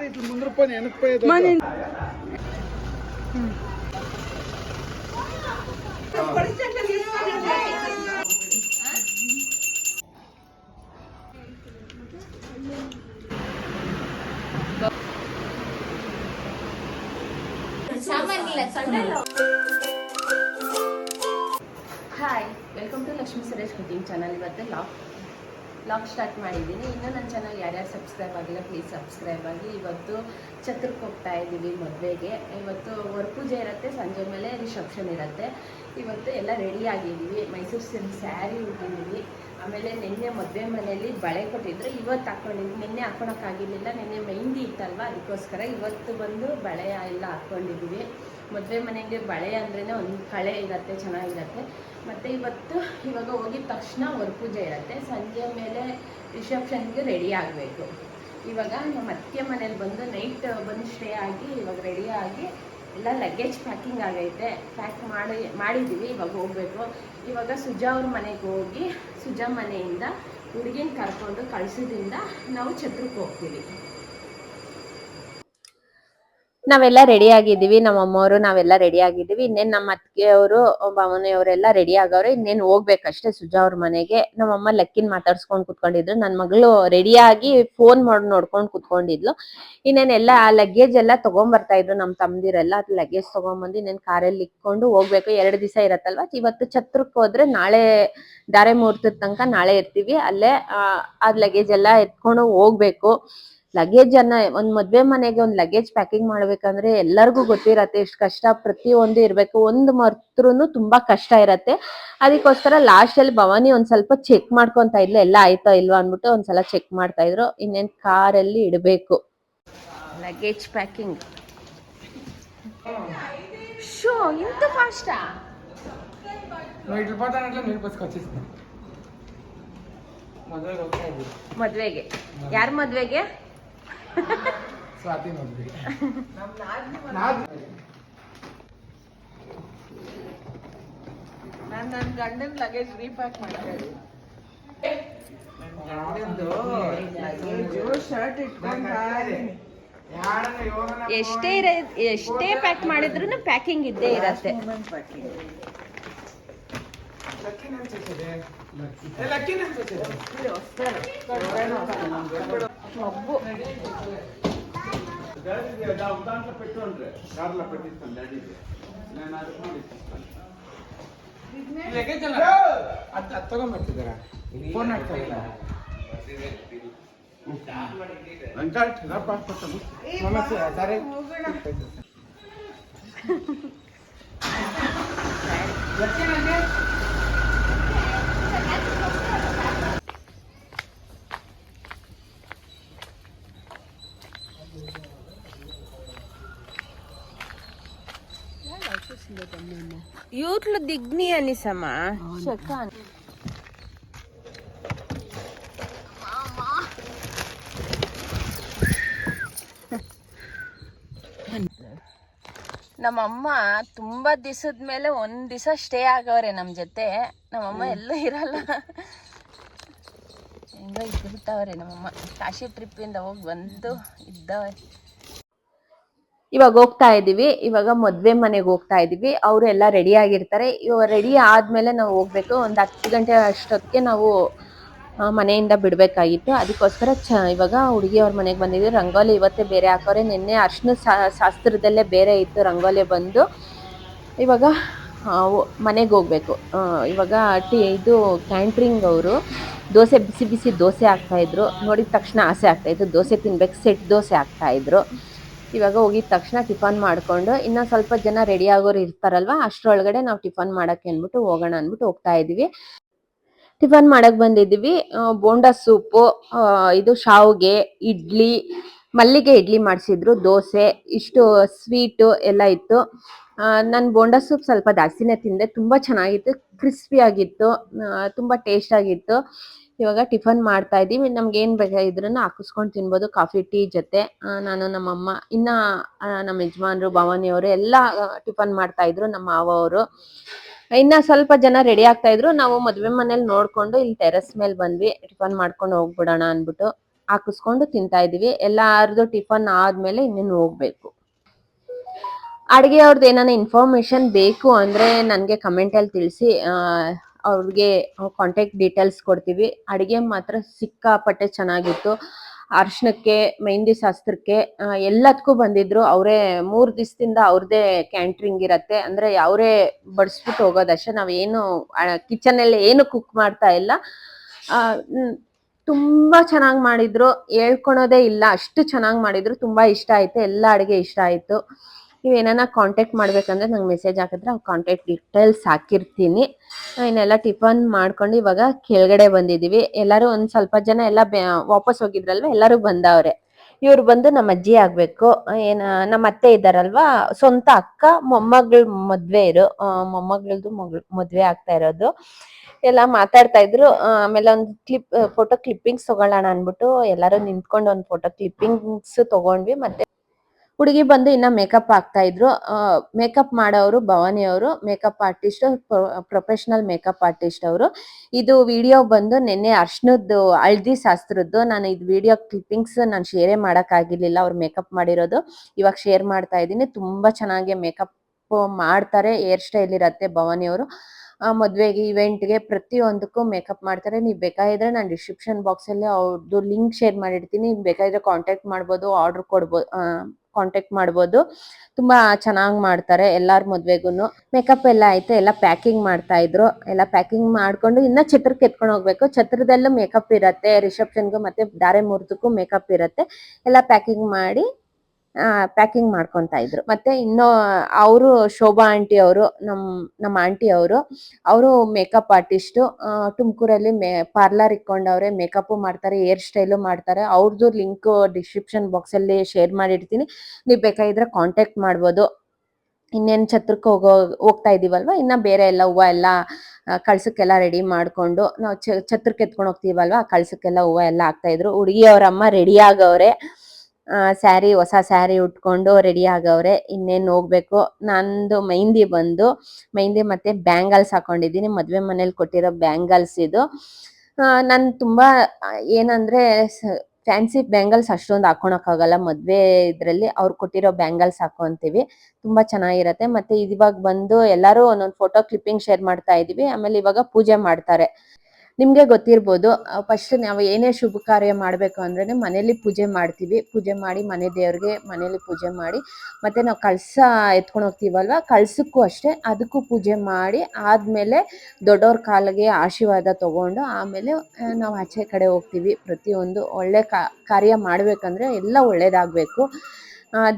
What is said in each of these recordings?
ಇಟ್ಲು ಮುಂದ್ರ ಪನಿ ಎನಪ್ಪ ಇದು ಮನೆ hi welcome to lock start ಮಾಡಿದ್ದೀನಿ. ಇನ್ನೂ ನನ್ನ ಚಾನಲ್ ಯಾರ್ಯಾರು ಸಬ್ಸ್ಕ್ರೈಬ್ ಆಗಿಲ್ಲ ಪ್ಲೀಸ್ ಸಬ್ಸ್ಕ್ರೈಬ್ ಆಗಿ. ಇವತ್ತು ಛತ್ರಕ್ಕೆ ಹೋಗ್ತಾ ಇದ್ದೀವಿ ಮದುವೆಗೆ. ಇವತ್ತು ವರಪೂಜೆ ಇರುತ್ತೆ, ಸಂಜೆ ಮೇಲೆ ರಿಸೆಪ್ಷನ್ ಇರುತ್ತೆ. ಇವತ್ತು ಎಲ್ಲ ರೆಡಿ ಆಗಿದ್ದೀವಿ. ಮೈಸೂರು ಸಿಲ್ಕ್ ಸ್ಯಾರಿ ಉಟ್ಟಿದ್ದೀವಿ. ಆಮೇಲೆ ನಿನ್ನೆ ಮದುವೆ ಮನೆಯಲ್ಲಿ ಬಳೆ ಕೊಟ್ಟಿದ್ರು. ಇವತ್ತು ಹಾಕ್ಕೊಂಡಿದ್ವಿ ನಿನ್ನೆ ಹಾಕ್ಕೊಳಕ್ಕಾಗಿರಲಿಲ್ಲ ನಿನ್ನೆ ಮೆಹಂದಿ ಇತ್ತಲ್ವ? ಅದಕ್ಕೋಸ್ಕರ ಇವತ್ತು ಬಂದು ಬಳೆ ಎಲ್ಲ ಹಾಕ್ಕೊಂಡಿದ್ದೀವಿ ಮದುವೆ ಮನೆಗೆ ಬಳೆ ಅಂದ್ರೇ ಒಂದು ಕಳೆ ಇರುತ್ತೆ, ಚೆನ್ನಾಗಿರುತ್ತೆ. ಮತ್ತು ಇವತ್ತು ಇವಾಗ ಹೋಗಿದ ತಕ್ಷಣ ವರಪೂಜೆ ಇರುತ್ತೆ. ಸಂಜೆ ಮೇಲೆ ರಿಸೆಪ್ಷನ್ಗೆ ರೆಡಿ ಆಗಬೇಕು. ಇವಾಗ ನಮ್ಮ ಅತ್ತೆ ಮನೇಲಿ ಬಂದು ನೈಟ್ ಬಂದು ಸ್ಟೇ ಆಗಿ ಇವಾಗ ರೆಡಿ ಆಗಿ ಎಲ್ಲ ಲಗೇಜ್ ಪ್ಯಾಕಿಂಗ್ ಆಗೈತೆ. ಪ್ಯಾಕ್ ಮಾಡಿ ಮಾಡಿದ್ದೀವಿ ಇವಾಗ ಹೋಗಬೇಕು. ಇವಾಗ ಸುಜಾ ಅವ್ರ ಮನೆಗೆ ಹೋಗಿ, ಸುಜಾ ಮನೆಯಿಂದ ಹುಡುಗಿನ ಕರ್ಕೊಂಡು ಕಳಿಸೋದ್ರಿಂದ ನಾವು ಛತ್ರಕ್ಕೆ ಹೋಗ್ತೀವಿ. ನಾವೆಲ್ಲ ರೆಡಿ ಆಗಿದ್ದೀವಿ, ನಮ್ಮ ಅಮ್ಮವರು ನಾವೆಲ್ಲ ರೆಡಿ ಆಗಿದ್ದೀವಿ. ಇನ್ನೇನ್ ನಮ್ಮ ಅತ್ತಿಗೆಯವರು ಭಾವನೆಯವರೆಲ್ಲ ರೆಡಿ ಆಗವ್ರೆ, ಇನ್ನೇನ್ ಹೋಗ್ಬೇಕಷ್ಟೇ ಸುಜಾ ಅವ್ರ ಮನೆಗೆ. ನಮ್ಮಮ್ಮ ಲಕ್ಕಿನ್ ಮಾತಾಡ್ಸ್ಕೊಂಡ್ ಕುತ್ಕೊಂಡಿದ್ರು. ನನ್ ಮಗಳು ರೆಡಿ ಆಗಿ ಫೋನ್ ಮಾಡಿ, ನೋಡ್ಕೊಂಡ್ ಕುತ್ಕೊಂಡಿದ್ಲು. ಇನ್ನೇನೆಲ್ಲ ಆ ಲಗೇಜ್ ಎಲ್ಲ ತಗೊಂಬರ್ತಾ ಇದ್ರು ನಮ್ ತಮ್ದಿರೆಲ್ಲ. ಅದ್ ಲಗೇಜ್ ತಗೊಂಬಂದು ಇನ್ನೇನ್ ಕಾರಲ್ಲಿ ಇಟ್ಕೊಂಡು ಹೋಗ್ಬೇಕು. ಎರಡು ದಿವಸ ಇರತ್ತಲ್ವಾ? ಇವತ್ತು ಛತ್ರಕ್ ಹೋದ್ರೆ ನಾಳೆ ಧಾರೆ ಮುಹೂರ್ತದ ತನಕ ನಾಳೆ ಇರ್ತೀವಿ. ಅಲ್ಲೇ, ಆ ಲಗೇಜ್ ಎಲ್ಲ ಎತ್ಕೊಂಡು ಹೋಗ್ಬೇಕು. ಲಗೇಜ್ ಅನ್ನ ಒಂದ್ ಮದ್ವೆ ಮನೆಗೆ ಒಂದ್ ಲಗೇಜ್ ಪ್ಯಾಕಿಂಗ್ ಮಾಡ್ಬೇಕಂದ್ರೆ ಎಲ್ಲರಿಗೂ ಗೊತ್ತಿರತ್ತೆ ಎಷ್ಟು ಕಷ್ಟ. ಪ್ರತಿಯೊಂದು ಇರ್ಬೇಕು. ಒಂದ್ ಮರ್ತರು ತುಂಬಾ ಕಷ್ಟ ಇರತ್ತೆ. ಅದಕ್ಕೋಸ್ಕರ ಲಾಸ್ಟ್ ಅಲ್ಲಿ ಭವಾನಿ ಒಂದ್ ಸ್ವಲ್ಪ ಚೆಕ್ ಮಾಡ್ಕೊಂತ ಇಲ್ಲ ಎಲ್ಲ ಆಯ್ತಾ ಇಲ್ವಾ ಅಂದ್ಬಿಟ್ಟು ಒಂದ್ಸಲ ಚೆಕ್ ಮಾಡ್ತಾ ಇದ್ರು. ಇನ್ನೇನ್ ಕಾರಲ್ಲಿ ಇಡಬೇಕು. ಲಗೇಜ್ ಪ್ಯಾಕಿಂಗ್ ಶೋ ಇಂತ ಫಾಸ್ಟಾ ಮದ್ವೆಗೆ. ಯಾರ ಮದ್ವೆಗೆ? ಸ್ವಾತಿ ನೋಡ್ರಿ ನಾನು ನನ್ನ ಗಂಡನ ಲಗೇಜ್ ರೀಪ್ಯಾಕ್ ಮಾಡ್ತಾ ಎಷ್ಟೇ ಇರ ಎಷ್ಟೇ ಪ್ಯಾಕ್ ಮಾಡಿದ್ರು ಪ್ಯಾಕಿಂಗ್ ಇದ್ದೇ ಇರತ್ತೆ. ಲಕ್ಕಿನ ಅನ್ಸುತ್ತದೆ ಏ, ಲಕ್ಕಿನ ಅನ್ಸುತ್ತದೆ ಮಬ್ಬು దాంట్లో పెట్టుండ్రే కార్లో పెట్టిస్తాను డాడీకి నేను అది కూడా ఇస్తాను ಲಗೇಜ್ ಅಲ್ಲ ಅದ್ ಅದ್ ತಗೊಂಬರ್ತಿದಾರ ಫೋನ್ ಹಾಕ್ತಾರಲ್ಲ ವೆಂಕಟ್ ರಪ್ಪ ಕೊಟ್ಟನು ಸಮಸ್ಯೆ ಸರಿ యూత్లు దిగ్ని అని సమా ನಮ್ಮಮ್ಮ ತುಂಬಾ ದಿವಸದ ಮೇಲೆ ಒಂದ್ ದಿವಸ ಸ್ಟೇ ಆಗವ್ರೆ ನಮ್ ಜೊತೆ ನಮ್ಮಮ್ಮ ಎಲ್ಲೂ ಇರಲ್ಲ ಹೆಂಗೋ ಇದ್ದು ಬಿಟ್ಟವ್ರೆ ನಮ್ಮಮ್ಮ ಕಾಶಿ ಟ್ರಿಪ್ಪಿಂದ ಹೋಗಿ ಬಂದು ಇದ್ದವೆ ಇವಾಗ ಹೋಗ್ತಾ ಇದೀವಿ. ಇವಾಗ ಮದ್ವೆ ಮನೆಗೆ ಹೋಗ್ತಾ ಇದೀವಿ. ಅವರು ಎಲ್ಲ ರೆಡಿ ಆಗಿರ್ತಾರೆ. ಇವಾಗ ರೆಡಿ ಆದ್ಮೇಲೆ ನಾವು ಹೋಗ್ಬೇಕು. ಒಂದು ಹತ್ತು ಗಂಟೆ ಅಷ್ಟೊತ್ತಿಗೆ ನಾವು ಮನೆಯಿಂದ ಬಿಡಬೇಕಾಗಿತ್ತು. ಅದಕ್ಕೋಸ್ಕರ ಚ, ಇವಾಗ ಹುಡುಗಿಯವ್ರ ಮನೆಗೆ ಬಂದಿದ್ವಿ. ರಂಗೋಲಿ ಇವತ್ತೇ ಬೇರೆ ಹಾಕೋರೆ ನಿನ್ನೆ ಅರ್ಶಿನ ಶಾಸ್ತ್ರದಲ್ಲೇ ಬೇರೆ ಇತ್ತು ರಂಗೋಲಿ ಬಂದು. ಇವಾಗ ಮನೆಗೆ ಹೋಗ್ಬೇಕು. ಇವಾಗ ಟಿ, ಇದು ಕ್ಯಾಂಟ್ರಿಂಗ್ ಅವರು. ದೋಸೆ ಬಿಸಿ ಬಿಸಿ ದೋಸೆ ಹಾಕ್ತಾ ಇದ್ರು. ನೋಡಿದ ತಕ್ಷಣ ಆಸೆ ಆಗ್ತಾ ಇತ್ತು. ದೋಸೆ ತಿನ್ಬೇಕು. ಸೆಟ್ ದೋಸೆ ಹಾಕ್ತಾ ಇದ್ರು. ಇವಾಗ ಹೋಗಿದ ತಕ್ಷಣ ಟಿಫನ್ ಮಾಡ್ಕೊಂಡು ಇನ್ನೂ ಸ್ವಲ್ಪ ಜನ ರೆಡಿ ಆಗೋರು ಇರ್ತಾರಲ್ವಾ ಅಷ್ಟರೊಳಗಡೆ ನಾವು ಟಿಫನ್ ಮಾಡಕ್ಕೆ ಅಂದ್ಬಿಟ್ಟು ಹೋಗೋಣ ಅಂದ್ಬಿಟ್ಟು ಹೋಗ್ತಾ ಇದೀವಿ ಟಿಫನ್ ಮಾಡಕ್ ಬಂದಿದ್ದೀವಿ. ಬೋಂಡ ಸೂಪು ಇದು ಶಾವ್ಗೆ ಇಡ್ಲಿ ಮಲ್ಲಿಗೆ ಇಡ್ಲಿ ಮಾಡಿಸಿದ್ರು ದೋಸೆ ಇಷ್ಟು ಸ್ವೀಟು ಎಲ್ಲ ಇತ್ತು. ನಾನು ಬೋಂಡ ಸೂಪ್ ಸ್ವಲ್ಪ ಜಾಸ್ತಿನೇ ತಿಂದೆ ತುಂಬ ಚೆನ್ನಾಗಿತ್ತು ಕ್ರಿಸ್ಪಿ ಆಗಿತ್ತು ಆ, ತುಂಬ ಟೇಸ್ಟ್ ಆಗಿತ್ತು ಇವಾಗ ಟಿಫನ್ ಮಾಡ್ತಾ ಇದ್ದೀವಿ. ನಮ್ಗೆ ಏನು ಬೇಕಾಗಿದ್ರು ಹಾಕಿಸ್ಕೊಂಡು ತಿನ್ಬೋದು. ಕಾಫಿ, ಟೀ ಜೊತೆ. ನಾನು ನಮ್ಮಮ್ಮ, ಇನ್ನ ನಮ್ಮ ಯಜಮಾನ್ರು ಭವಾನಿಯವರು ಎಲ್ಲ ಟಿಫನ್ ಮಾಡ್ತಾ ಇದ್ರು ನಮ್ಮ ಮಾವ ಅವರು. ಇನ್ನ ಸ್ವಲ್ಪ ಜನ ರೆಡಿ ಆಗ್ತಾ ಇದ್ರು. ನಾವು ಮದ್ವೆ ಮನೇಲಿ ನೋಡ್ಕೊಂಡು ಇಲ್ಲಿ ಟೆರೆಸ್ ಮೇಲೆ ಬಂದ್ವಿ. ಟಿಫನ್ ಮಾಡ್ಕೊಂಡು ಹೋಗ್ಬಿಡೋಣ ಅನ್ಬಿಟ್ಟು ಹಾಕಿಸ್ಕೊಂಡು ತಿಂತಾ ಇದೀವಿ ಎಲ್ಲಾರ್ದು ಟಿಫನ್ ಆದ್ಮೇಲೆ ಇನ್ನೇನು ಹೋಗ್ಬೇಕು. ಅಡುಗೆ ಅವ್ರದ್ದು ಏನಾನ ಇನ್ಫಾರ್ಮೇಶನ್ ಬೇಕು ಅಂದ್ರೆ ನನಗೆ ಕಮೆಂಟಲ್ಲಿ ತಿಳಿಸಿ. ಅವ್ರಿಗೆ ಕಾಂಟ್ಯಾಕ್ಟ್ ಡೀಟೇಲ್ಸ್ ಕೊಡ್ತೀವಿ. ಅಡುಗೆ ಮಾತ್ರ ಸಿಕ್ಕಾಪಟ್ಟೆ ಚೆನ್ನಾಗಿತ್ತು. ಅರ್ಶನಕ್ಕೆ ಮೆಹಂದಿ ಶಾಸ್ತ್ರಕ್ಕೆ ಎಲ್ಲದಕ್ಕೂ ಬಂದಿದ್ರು. ಅವರೇ ಮೂರು ದಿವಸದಿಂದ ಅವ್ರದ್ದೇ ಕ್ಯಾಂಟ್ರಿಂಗ್ ಇರತ್ತೆ. ಅಂದ್ರೆ ಅವರೇ ಬಡಿಸ್ಬಿಟ್ಟು ಹೋಗೋದಷ್ಟೇ ನಾವೇನು ಕಿಚನಲ್ಲಿ ಏನು ಕುಕ್ ಮಾಡ್ತಾ ಇಲ್ಲ. ತುಂಬಾ ಚೆನ್ನಾಗಿ ಮಾಡಿದ್ರು. ಹೇಳ್ಕೊಳೋದೇ ಇಲ್ಲ. ಅಷ್ಟು ಚೆನ್ನಾಗಿ ಮಾಡಿದ್ರು. ತುಂಬಾ ಇಷ್ಟ ಆಯಿತು. ಎಲ್ಲ ಅಡುಗೆ ಇಷ್ಟ ಆಯ್ತು. ನೀವು ಏನಾನ ಕಾಂಟ್ಯಾಕ್ಟ್ ಮಾಡ್ಬೇಕಂದ್ರೆ ನಂಗೆ ಮೆಸೇಜ್ ಹಾಕಿದ್ರೆ ಅವ್ರ ಕಾಂಟ್ಯಾಕ್ಟ್ ಡೀಟೇಲ್ಸ್ ಹಾಕಿರ್ತೀನಿ. ಇನ್ನೆಲ್ಲ ಟಿಫನ್ ಮಾಡ್ಕೊಂಡು ಇವಾಗ ಕೆಳಗಡೆ ಬಂದಿದೀವಿ. ಎಲ್ಲರೂ ಒಂದು ಸ್ವಲ್ಪ ಜನ ಎಲ್ಲ ವಾಪಸ್ ಹೋಗಿದ್ರಲ್ವ? ಎಲ್ಲರೂ ಬಂದವ್ರೆ. ಇವ್ರು ಬಂದು ನಮ್ಮ ಅಜ್ಜಿ ಆಗ್ಬೇಕು. ಏನ, ನಮ್ಮ ಅತ್ತೆ ಇದ್ದಾರಲ್ವಾ? ಸ್ವಂತ ಅಕ್ಕ, ಮೊಮ್ಮಗಳ ಮದ್ವೆ ಇರು ಮೊಮ್ಮಗಳದು ಮಗಳು ಮದ್ವೆ ಆಗ್ತಾ ಇರೋದು. ಎಲ್ಲ ಮಾತಾಡ್ತಾ ಇದ್ರು. ಆಮೇಲೆ ಒಂದು ಕ್ಲಿಪ್ ಫೋಟೋ ಕ್ಲಿಪ್ಪಿಂಗ್ಸ್ ತಗೊಳ್ಳೋಣ ಅನ್ಬಿಟ್ಟು ಎಲ್ಲರೂ ನಿಂತ್ಕೊಂಡು ಒಂದು ಫೋಟೋ ಕ್ಲಿಪ್ಪಿಂಗ್ಸ್ ತಗೊಂಡ್ವಿ. ಮತ್ತೆ ಹುಡುಗಿ ಬಂದು ಇನ್ನ ಮೇಕಪ್ ಆಗ್ತಾ ಇದ್ರು. ಮೇಕಪ್ ಮಾಡೋರು ಭವಾನಿ ಅವರು makeup artist professional makeup artist ಅವರು. ಇದು ವಿಡಿಯೋ ಬಂದು ನಿನ್ನೆ ಅರ್ಶನದ್ದು ಹಳ್ದಿ ಶಾಸ್ತ್ರದ್ದು. ನಾನು ಇದು ವಿಡಿಯೋ ಕ್ಲಿಪ್ಪಿಂಗ್ಸ್ ನಾನು ಶೇರೇ ಮಾಡಕ್ ಆಗಿರ್ಲಿಲ್ಲ. ಅವ್ರು ಮೇಕಪ್ ಮಾಡಿರೋದು. ಇವಾಗ ಶೇರ್ ಮಾಡ್ತಾ ಇದ್ದೀನಿ. ತುಂಬಾ ಚೆನ್ನಾಗಿ ಮೇಕಪ್ ಮಾಡ್ತಾರೆ. ಹೇರ್ ಸ್ಟೈಲ್ ಇರತ್ತೆ ಭವಾನಿ ಅವರು. ಮದ್ವೆಗೆ ಇವೆಂಟ್ಗೆ ಪ್ರತಿಯೊಂದಕ್ಕೂ ಮೇಕಪ್ ಮಾಡ್ತಾರೆ. ನೀವು ಬೇಕಾಗಿದ್ರೆ ನಾನು ಡಿಸ್ಕ್ರಿಪ್ಷನ್ ಬಾಕ್ಸಲ್ಲಿ ಅವ್ರದ್ದು ಲಿಂಕ್ ಶೇರ್ ಮಾಡಿರ್ತೀನಿ. ಬೇಕಾದ್ರೆ ಕಾಂಟ್ಯಾಕ್ಟ್ ಮಾಡ್ಬೋದು ಆರ್ಡರ್ ಕೊಡ್ಬೋದು ಕಾಂಟ್ಯಾಕ್ಟ್ ಮಾಡ್ಬೋದು. ತುಂಬಾ ಚೆನ್ನಾಗಿ ಮಾಡ್ತಾರೆ ಎಲ್ಲಾರ ಮದ್ವೆಗೂನು. ಮೇಕಪ್ ಎಲ್ಲ ಆಯ್ತು, ಎಲ್ಲ ಪ್ಯಾಕಿಂಗ್ ಮಾಡ್ತಾ ಇದ್ರು. ಎಲ್ಲ ಪ್ಯಾಕಿಂಗ್ ಮಾಡ್ಕೊಂಡು ಇನ್ನ ಛತ್ರಕ್ಕೆ ಎತ್ಕೊಂಡು ಹೋಗ್ಬೇಕು. ಛತ್ರದಲ್ಲೂ ಮೇಕಪ್ ಇರತ್ತೆ ರಿಸೆಪ್ಷನ್ಗೂ ಮತ್ತೆ ಧಾರೆ ಮುಹೂರ್ತಕ್ಕೂ ಮೇಕಪ್ ಇರತ್ತೆ. ಎಲ್ಲ ಪ್ಯಾಕಿಂಗ್ ಮಾಡಿ ಪ್ಯಾಕಿಂಗ್ ಮಾಡ್ಕೊಂತ ಇದ್ರು. ಮತ್ತೆ ಇನ್ನು ಅವರು ಶೋಭಾ ಆಂಟಿ ಅವರು, ನಮ್ ನಮ್ಮ ಆಂಟಿ ಅವರು ಅವರು ಮೇಕಪ್ ಆರ್ಟಿಸ್ಟ್ ತುಮಕೂರಲ್ಲಿ ಮೇ ಪಾರ್ಲರ್ ಇಕ್ಕೊಂಡವ್ರೆ ಮೇಕಪ್ ಮಾಡ್ತಾರೆ ಹೇರ್ ಸ್ಟೈಲು ಮಾಡ್ತಾರೆ. ಅವ್ರದ್ದು ಲಿಂಕ್ ಡಿಸ್ಕ್ರಿಪ್ಷನ್ ಬಾಕ್ಸ್ ಅಲ್ಲಿ ಶೇರ್ ಮಾಡಿರ್ತೀನಿ. ನೀವು ಬೇಕಾಗಿದ್ರೆ ಕಾಂಟ್ಯಾಕ್ಟ್ ಮಾಡ್ಬೋದು. ಇನ್ನೇನು ಛತ್ರಕ್ಕೆ ಹೋಗೋ, ಹೋಗ್ತಾ ಇದೀವಲ್ವಾ? ಇನ್ನ ಬೇರೆ ಎಲ್ಲ ಹೂವ ಎಲ್ಲ ಕಳ್ಸಕ್ಕೆಲ್ಲ ರೆಡಿ ಮಾಡ್ಕೊಂಡು, ನಾವು ಛತ್ರಕ್ಕೆ ಎತ್ಕೊಂಡು ಹೋಗ್ತೀವಲ್ವಾ? ಕಳ್ಸಕ್ಕೆಲ್ಲ ಹೂವ ಎಲ್ಲ ಹಾಕ್ತಾ ಇದ್ರು. ಹುಡುಗಿ ಅವ್ರ ಅಮ್ಮ ರೆಡಿ ಆಗವ್ರೆ. ಸ್ಯಾರಿ, ಹೊಸ ಸ್ಯಾರಿ ಉಟ್ಕೊಂಡು ರೆಡಿ ಆಗವ್ರೆ, ಇನ್ನೇನು ಹೋಗ್ಬೇಕು? ನಂದು ಮೆಹಂದಿ ಬಂದು ಮೆಹಂದಿ ಮತ್ತೆ ಬ್ಯಾಂಗಲ್ಸ್ ಹಾಕೊಂಡಿದ್ದೀನಿ. ಮದುವೆ ಮನೇಲಿ ಕೊಟ್ಟಿರೋ ಬ್ಯಾಂಗಲ್ಸ್ ಇದು. ನಾನು ತುಂಬಾ ಏನಂದ್ರೆ ಫ್ಯಾನ್ಸಿ ಬ್ಯಾಂಗಲ್ಸ್ ಅಷ್ಟೊಂದು ಹಾಕೊಳಕ್ಕಾಗಲ್ಲ ಮದುವೆ ಇದರಲ್ಲಿ ಅವ್ರು ಕೊಟ್ಟಿರೋ ಬ್ಯಾಂಗಲ್ಸ್ ಹಾಕೊಂತೀವಿ. ತುಂಬಾ ಚೆನ್ನಾಗಿರತ್ತೆ. ಮತ್ತೆ ಇವಾಗ ಬಂದು ಎಲ್ಲರೂ ಒಂದೊಂದು ಫೋಟೋ ಕ್ಲಿಪ್ಪಿಂಗ್ ಶೇರ್ ಮಾಡ್ತಾ ಇದೀವಿ. ಆಮೇಲೆ ಇವಾಗ ಪೂಜೆ ಮಾಡ್ತಾರೆ. ನಿಮ್ಗೆ ಗೊತ್ತಿರ್ಬೋದು ಫಸ್ಟ್ ನಾವು ಏನೇ ಶುಭ ಕಾರ್ಯ ಮಾಡ್ಬೇಕು ಅಂದ್ರೆ ಮನೇಲಿ ಪೂಜೆ ಮಾಡ್ತೀವಿ. ಪೂಜೆ ಮಾಡಿ ಮನೆ ದೇವ್ರಿಗೆ ಮನೇಲಿ ಪೂಜೆ ಮಾಡಿ, ಮತ್ತೆ ನಾವು ಕಳಸ ಎತ್ಕೊಂಡು ಹೋಗ್ತೀವಲ್ವ? ಕಳ್ಸಕ್ಕೂ ಅಷ್ಟೇ, ಅದಕ್ಕೂ ಪೂಜೆ ಮಾಡಿ ಆದ್ಮೇಲೆ ದೊಡ್ಡವ್ರ ಕಾಲಿಗೆ ಆಶೀರ್ವಾದ ತಗೊಂಡು ಆಮೇಲೆ ನಾವು ಆಚೆ ಕಡೆ ಹೋಗ್ತೀವಿ. ಪ್ರತಿಯೊಂದು ಒಳ್ಳೆ ಕಾರ್ಯ ಮಾಡ್ಬೇಕಂದ್ರೆ ಎಲ್ಲ ಒಳ್ಳೇದಾಗ್ಬೇಕು.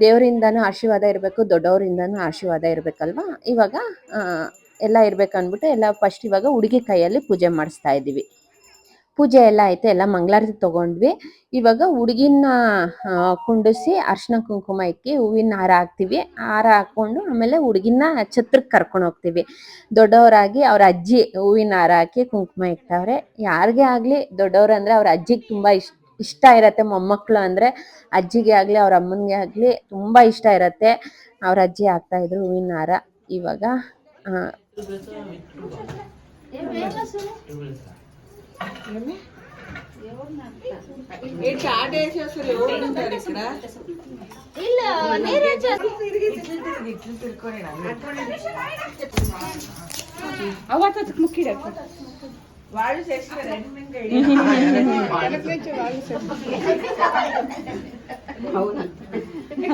ದೇವರಿಂದನೂ ಆಶೀರ್ವಾದ ಇರಬೇಕು ದೊಡ್ಡವರಿಂದನೂ ಆಶೀರ್ವಾದ ಇರಬೇಕಲ್ವಾ? ಇವಾಗ ಎಲ್ಲ ಇರ್ಬೇಕು ಅಂದ್ಬಿಟ್ಟು ಎಲ್ಲ ಫಸ್ಟ್ ಇವಾಗ ಹುಡುಗಿ ಕೈಯಲ್ಲಿ ಪೂಜೆ ಮಾಡಿಸ್ತಾ ಇದ್ದೀವಿ. ಪೂಜೆ ಎಲ್ಲ ಆಯ್ತು, ಎಲ್ಲ ಮಂಗಳಾರತಿ ತಗೊಂಡ್ವಿ. ಇವಾಗ ಹುಡುಗಿನ ಕುಂಡಿಸಿ ಅರ್ಶಿನ ಕುಂಕುಮ ಇಕ್ಕಿ ಹೂವಿನ ಹಾರ ಹಾಕ್ತಿವಿ. ಹಾರ ಹಾಕೊಂಡು ಆಮೇಲೆ ಹುಡುಗಿನ ಛತ್ರಕ್ಕೆ ಕರ್ಕೊಂಡು ಹೋಗ್ತೀವಿ. ದೊಡ್ಡವರಾಗಿ ಅವ್ರ ಅಜ್ಜಿ ಹೂವಿನ ಹಾರ ಹಾಕಿ ಕುಂಕುಮ ಇಕ್ತವ್ರೆ ಯಾರಿಗೇ ಆಗಲಿ ದೊಡ್ಡವ್ರು ಅಂದರೆ ಅವ್ರ ಅಜ್ಜಿಗೆ ತುಂಬ ಇಷ್ಟ ಇಷ್ಟ ಇರತ್ತೆ. ಮೊಮ್ಮಕ್ಕಳು ಅಂದ್ರೆ ಅಜ್ಜಿಗೆ ಆಗಲಿ ಅವ್ರ ಅಮ್ಮನಿಗೆ ಆಗಲಿ ತುಂಬಾ ಇಷ್ಟ ಇರತ್ತೆ. ಅವ್ರ ಅಜ್ಜಿ ಹಾಕ್ತಾ ಇದ್ರು ಹೂವಿನ ಹಾರ. ಇವಾಗ ముక్కి వాళ్ళు చేసిన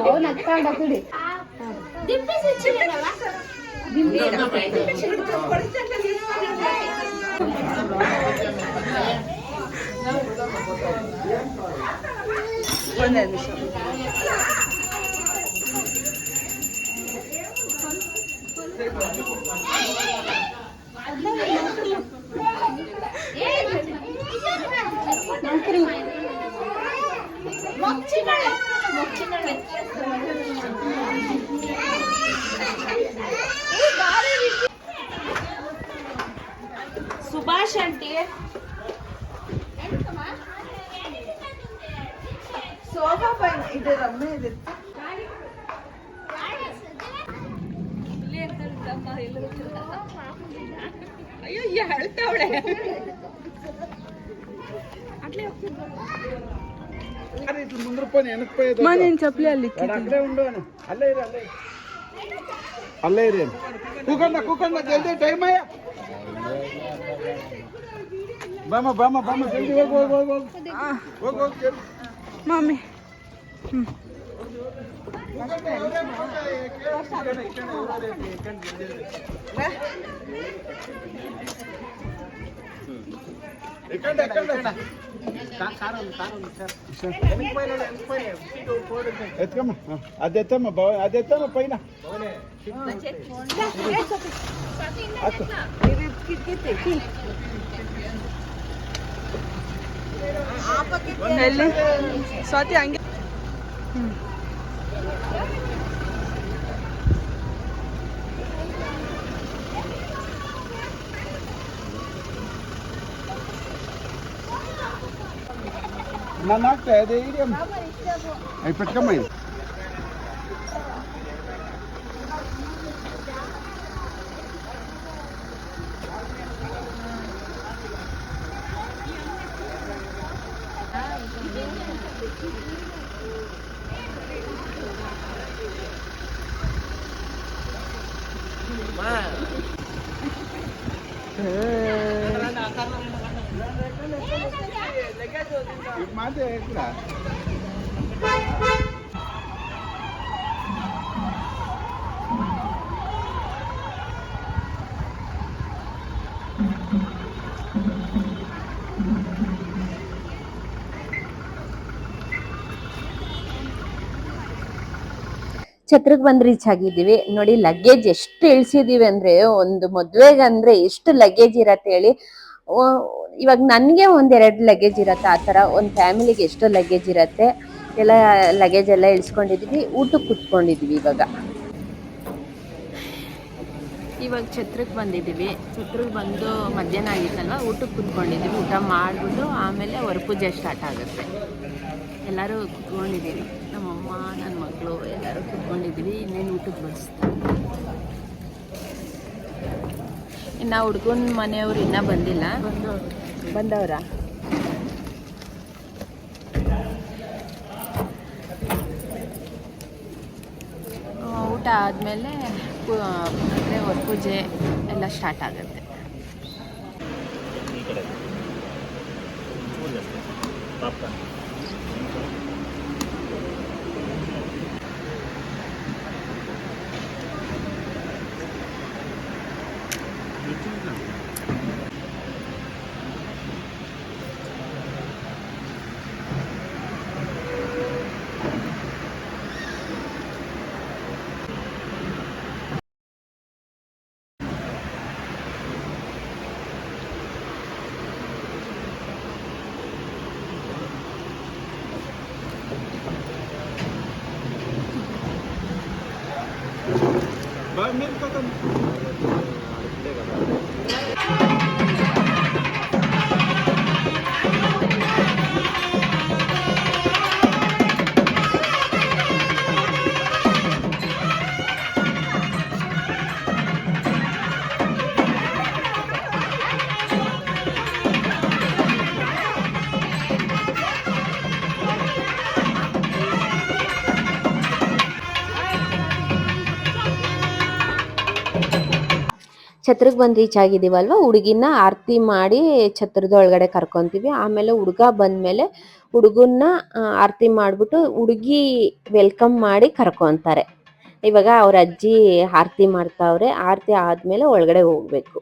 అవునక్క డబ్బుడి Ponermiş 먹지마 먹지마 ಶಭಾಷ್ ಆಂಟಿ ಸೋಫಾ ಪೈನ್ ಇದು ರಮ್ಮೆ ಇದೆ. ಅಯ್ಯೋ ಹೇಳ್ತಾವಳೆ ಮನೇನ್ ಅಲ್ಲೇ ಇರಿ ಅಲ್ಲೇ ಅಲ್ಲೇ ಇರಿ ಕೂಕಂಡ ಕೂಕಂಡ ಜಲ್ದಿ ಟೈಮ್ ಅಯ್ಯ బామ్మ బామ్మ బామ్మ జల్దీ ಹೋಗು ಹೋಗು ಹೋಗು ಹೋಗು ಹೋಗು ಹೋಗು ಜಲ್ದಿ. ಮಮ್ಮಿ ఎక్కండి ఎక్కండి ఎత్తుకమ్మా ఆ, అది ఎత్తమ్మా బావ అది ఎత్తమ్మా పైన అత్తు. ಎಲ್ಲಿ ಸ್ವಾತಿ ಹಂಗೆ ನಾನು ಆಗ್ತಾ ಇದೆ ಇಡೀ ಪೆಟ್ಕಮ್ಮ ಕೂಡ ಛತ್ರಕ್ಕೆ ಬಂದು ರೀಚ್ ಆಗಿದ್ದೀವಿ. ನೋಡಿ ಲಗೇಜ್ ಎಷ್ಟು ಇಳಿಸಿದೀವಿ ಅಂದ್ರೆ, ಒಂದು ಮದ್ವೆಗಂದ್ರೆ ಎಷ್ಟು ಲಗೇಜ್ ಇರತ್ತೆ ಹೇಳಿ. ಇವಾಗ ನನಗೆ ಒಂದು ಎರಡು ಲಗೇಜ್ ಇರುತ್ತೆ, ಆ ಥರ ಒಂದು ಫ್ಯಾಮಿಲಿಗೆ ಎಷ್ಟು ಲಗೇಜ್ ಇರುತ್ತೆ. ಎಲ್ಲ ಲಗೇಜ್ ಎಲ್ಲ ಇಳಿಸ್ಕೊಂಡಿದ್ವಿ, ಊಟಕ್ಕೆ ಕುತ್ಕೊಂಡಿದ್ವಿ ಇವಾಗ. ಇವಾಗ ಛತ್ರಕ್ಕೆ ಬಂದಿದ್ದೀವಿ ಛತ್ರಕ್ಕೆ ಬಂದು ಮಧ್ಯಾಹ್ನ ಆಗಿತ್ತಲ್ವ, ಊಟಕ್ಕೆ ಕುತ್ಕೊಂಡಿದ್ದೀವಿ ಊಟ ಮಾಡಿಬಿಟ್ಟು ಆಮೇಲೆ ಹೊರಪೂಜೆ ಸ್ಟಾರ್ಟ್ ಆಗುತ್ತೆ. ಎಲ್ಲರೂ ಕುತ್ಕೊಂಡಿದ್ದೀವಿ ನಮ್ಮಮ್ಮ ನನ್ನ ಮಕ್ಕಳು ಎಲ್ಲರೂ ಕುತ್ಕೊಂಡಿದ್ದೀವಿ ಇನ್ನೇನು ಊಟಕ್ಕೆ ಬಡಿಸ್ತಾರೆ ಇನ್ನು ಹುಡ್ಗನ ಮನೆಯವ್ರು ಇನ್ನೂ ಬಂದಿಲ್ಲ. ಬಂದವರ? ಊಟ ಆದಮೇಲೆ ಅಂದರೆ ಪೂಜೆ ಎಲ್ಲ ಸ್ಟಾರ್ಟ್ ಆಗುತ್ತೆ. Bermin kau kan? Ah, Ada kan? ಛತ್ರಕ್ಕೆ ಬಂದು ರೀಚ್ ಆಗಿದ್ದೀವಲ್ವ? ಹುಡುಗಿನ ಆರತಿ ಮಾಡಿ ಛತ್ರದ ಒಳಗಡೆ ಕರ್ಕೊಂತೀವಿ. ಆಮೇಲೆ ಹುಡುಗ ಬಂದಮೇಲೆ ಹುಡುಗನ್ನ ಆರತಿ ಮಾಡಿಬಿಟ್ಟು ಹುಡುಗಿ ವೆಲ್ಕಮ್ ಮಾಡಿ ಕರ್ಕೊತಾರೆ. ಇವಾಗ ಅವ್ರ ಅಜ್ಜಿ ಆರತಿ ಮಾಡ್ತಾವ್ರೆ. ಆರತಿ ಆದಮೇಲೆ ಒಳಗಡೆ ಹೋಗಬೇಕು.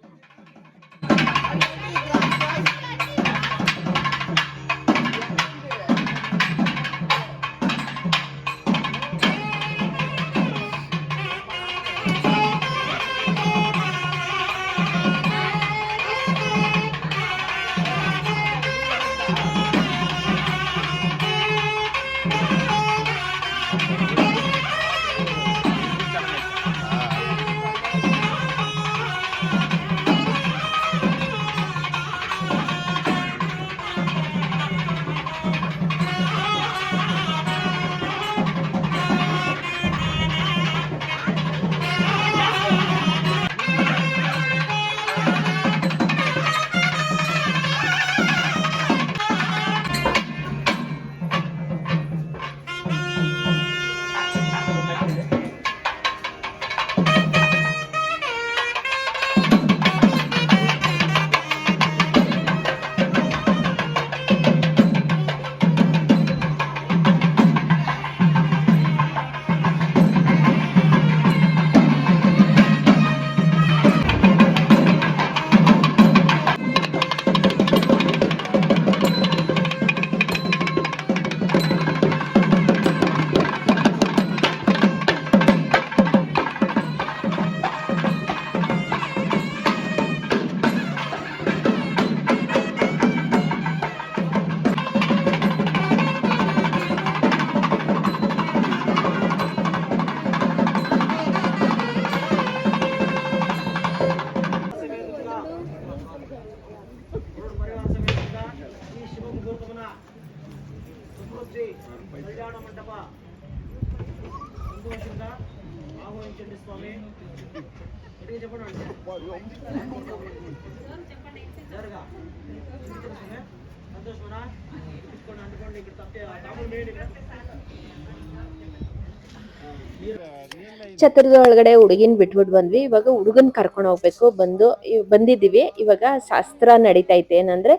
ಛತ್ರದ ಒಳಗಡೆ ಹುಡುಗಿನ ಬಿಟ್ಬಿಟ್ಟು ಬಂದ್ವಿ. ಇವಾಗ ಹುಡುಗನ್ ಕರ್ಕೊಂಡು ಹೋಗ್ಬೇಕು. ಬಂದು ಬಂದಿದ್ದೀವಿ. ಇವಾಗ ಶಾಸ್ತ್ರ ನಡೀತೈತೆ. ಏನಂದ್ರೆ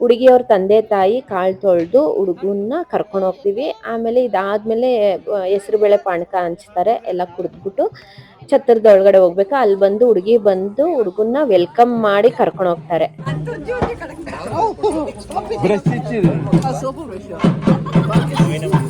ಹುಡುಗಿಯವ್ರ ತಂದೆ ತಾಯಿ ಕಾಳು ತೊಳೆದು ಹುಡುಗನ್ನ ಕರ್ಕೊಂಡು ಹೋಗ್ತೀವಿ. ಆಮೇಲೆ ಇದಾದ್ಮೇಲೆ ಹೆಸರು ಬೇಳೆ ಪಾನಕ ಹಂಚ್ತಾರೆ. ಎಲ್ಲ ಕುಡಿದ್ಬಿಟ್ಟು ಛತ್ರದ ಒಳಗಡೆ ಹೋಗ್ಬೇಕು. ಅಲ್ಲಿ ಬಂದು ಹುಡುಗಿ ಬಂದು ಹುಡುಗನ್ನ ವೆಲ್ಕಮ್ ಮಾಡಿ ಕರ್ಕೊಂಡು ಹೋಗ್ತಾರೆ.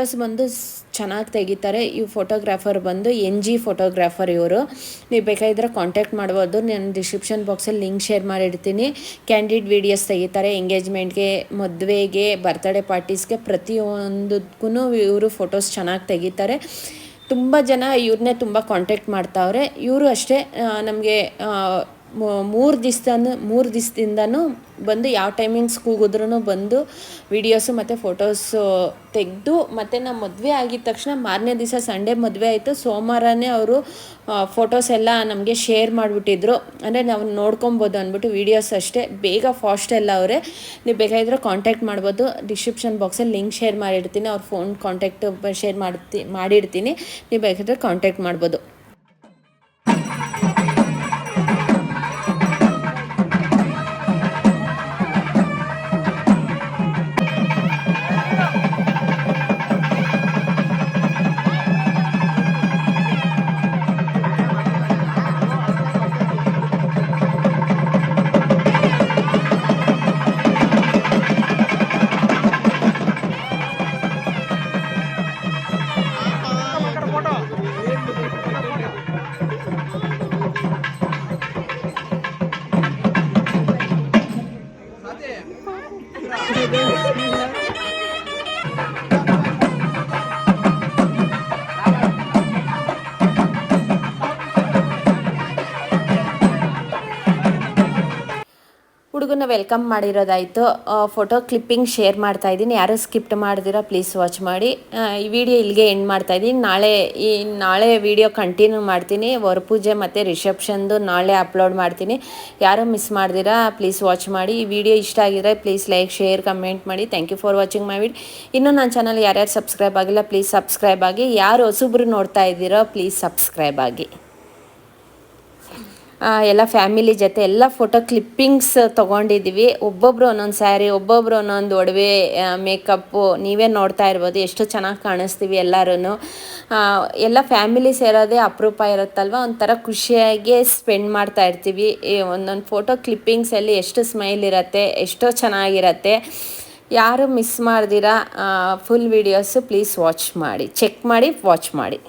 ಫೋಟೋಸ್ ಬಂದು ಚೆನ್ನಾಗಿ ತೆಗಿತಾರೆ. ಇವ್ ಫೋಟೋಗ್ರಾಫರ್ ಬಂದು ಎನ್ ಜಿ ಫೋಟೋಗ್ರಾಫರ್ ಇವರು. ನೀವು ಬೇಕಾಗಿದ್ರೆ ಕಾಂಟ್ಯಾಕ್ಟ್ ಮಾಡ್ಬೋದು. ನಾನು ಡಿಸ್ಕ್ರಿಪ್ಷನ್ ಬಾಕ್ಸಲ್ಲಿ ಲಿಂಕ್ ಶೇರ್ ಮಾಡಿರ್ತೀನಿ ಕ್ಯಾಂಡಿಡ್ ವೀಡಿಯೋಸ್ ತೆಗಿತಾರೆ. ಎಂಗೇಜ್ಮೆಂಟ್ಗೆ ಮದುವೆಗೆ ಬರ್ತ್ಡೇ ಪಾರ್ಟೀಸ್ಗೆ ಪ್ರತಿಯೊಂದಕ್ಕೂ ಇವರು ಫೋಟೋಸ್ ಚೆನ್ನಾಗಿ ತೆಗಿತಾರೆ. ತುಂಬ ಜನ ಇವ್ರನ್ನೇ ತುಂಬ ಕಾಂಟ್ಯಾಕ್ಟ್ ಮಾಡ್ತಾವ್ರೆ. ಇವರು ಅಷ್ಟೇ ನಮಗೆ ಮೂರು ದಿವಸ ಮೂರು ದಿವಸದಿಂದನೂ ಬಂದು ಯಾವ ಟೈಮಿಂಗ್ಸ್ ಕೂಗಿದ್ರೂ ಬಂದು ವಿಡಿಯೋಸು ಮತ್ತು ಫೋಟೋಸು ತೆಗೆದು ಮತ್ತು ನಮ್ಮ ಮದುವೆ ಆಗಿದ ತಕ್ಷಣ ಮಾರನೇ ದಿವಸ ಸಂಡೇ ಮದುವೆ ಆಯಿತು. ಸೋಮವಾರನೇ ಅವರು ಫೋಟೋಸ್ ಎಲ್ಲ ನಮಗೆ ಶೇರ್ ಮಾಡಿಬಿಟ್ಟಿದ್ರು. ಅಂದರೆ ನಾವು ನೋಡ್ಕೊಬೋದು ಅಂದ್ಬಿಟ್ಟು ವೀಡಿಯೋಸ್ ಅಷ್ಟೇ. ಬೇಗ ಫಾಸ್ಟ್ ಎಲ್ಲ ಅವರೇ. ನೀವು ಬೇಕಾಗಿದ್ರೆ ಕಾಂಟ್ಯಾಕ್ಟ್ ಮಾಡ್ಬೋದು. ಡಿಸ್ಕ್ರಿಪ್ಷನ್ ಬಾಕ್ಸಲ್ಲಿ ಲಿಂಕ್ ಶೇರ್ ಮಾಡಿರ್ತೀನಿ. ಅವ್ರ ಫೋನ್ ಕಾಂಟ್ಯಾಕ್ಟ್ ಶೇರ್ ಮಾಡ್ತಿ ಮಾಡಿರ್ತೀನಿ. ನೀವು ಬೇಕಾದರೆ ಕಾಂಟ್ಯಾಕ್ಟ್ ಮಾಡ್ಬೋದು. ವೆಲ್ಕಮ್ ಮಾಡಿರೋದಾಯಿತು. ಫೋಟೋ ಕ್ಲಿಪ್ಪಿಂಗ್ ಶೇರ್ ಮಾಡ್ತಾ ಇದ್ದೀನಿ. ಯಾರು ಸ್ಕಿಪ್ಟ್ ಮಾಡಿದಿರೋ ಪ್ಲೀಸ್ ವಾಚ್ ಮಾಡಿ. ಈ ವಿಡಿಯೋ ಇಲ್ಲಿಗೆ ಎಂಡ್ ಮಾಡ್ತಾ ಇದ್ದೀನಿ. ನಾಳೆ ಈ, ನಾಳೆ ವಿಡಿಯೋ ಕಂಟಿನ್ಯೂ ಮಾಡ್ತೀನಿ. ವರಪೂಜೆ ಮತ್ತು ರಿಸೆಪ್ಷನ್ದು ನಾಳೆ ಅಪ್ಲೋಡ್ ಮಾಡ್ತೀನಿ. ಯಾರು ಮಿಸ್ ಮಾಡಿದಿರಾ ಪ್ಲೀಸ್ ವಾಚ್ ಮಾಡಿ. ಈ ವಿಡಿಯೋ ಇಷ್ಟ ಆಗಿದ್ರೆ ಪ್ಲೀಸ್ ಲೈಕ್ ಶೇರ್ ಕಮೆಂಟ್ ಮಾಡಿ. Thank you for watching my video ಇನ್ನೂ ನನ್ನ ಚಾನಲ್ ಯಾರ್ಯಾರು ಸಬ್ಸ್ಕ್ರೈಬ್ ಆಗಿಲ್ಲ ಪ್ಲೀಸ್ ಸಬ್ಸ್ಕ್ರೈಬ್ ಆಗಿ. ಯಾರು ಹೊಸಬ್ರು ನೋಡ್ತಾ ಇದ್ದೀರೋ ಪ್ಲೀಸ್ ಸಬ್ಸ್ಕ್ರೈಬ್ ಆಗಿ. ಎಲ್ಲ ಫ್ಯಾಮಿಲಿ ಜೊತೆ ಎಲ್ಲ ಫೋಟೋ ಕ್ಲಿಪ್ಪಿಂಗ್ಸ್ ತೊಗೊಂಡಿದ್ದೀವಿ. ಒಬ್ಬೊಬ್ರು ಒಂದೊಂದು ಸ್ಯಾರಿ ಒಬ್ಬೊಬ್ರು ಒಂದೊಂದು ಒಡವೆ ಮೇಕಪ್ಪು ನೀವೇ ನೋಡ್ತಾ ಇರ್ಬೋದು. ಎಷ್ಟು ಚೆನ್ನಾಗಿ ಕಾಣಿಸ್ತೀವಿ ಎಲ್ಲರೂ ಎಲ್ಲ ಫ್ಯಾಮಿಲಿ ಸೇರೋದೇ ಅಪರೂಪ ಇರುತ್ತಲ್ವ? ಒಂಥರ ಖುಷಿಯಾಗಿ ಸ್ಪೆಂಡ್ ಮಾಡ್ತಾ ಇರ್ತೀವಿ. ಒಂದೊಂದು ಫೋಟೋ ಕ್ಲಿಪ್ಪಿಂಗ್ಸಲ್ಲಿ ಎಷ್ಟು ಸ್ಮೈಲ್ ಇರುತ್ತೆ, ಎಷ್ಟೋ ಚೆನ್ನಾಗಿರತ್ತೆ. ಯಾರು ಮಿಸ್ ಮಾಡ್ದಿರ ಫುಲ್ ವಿಡಿಯೋಸು ಪ್ಲೀಸ್ ವಾಚ್ ಮಾಡಿ. ಚೆಕ್ ಮಾಡಿ ವಾಚ್ ಮಾಡಿ.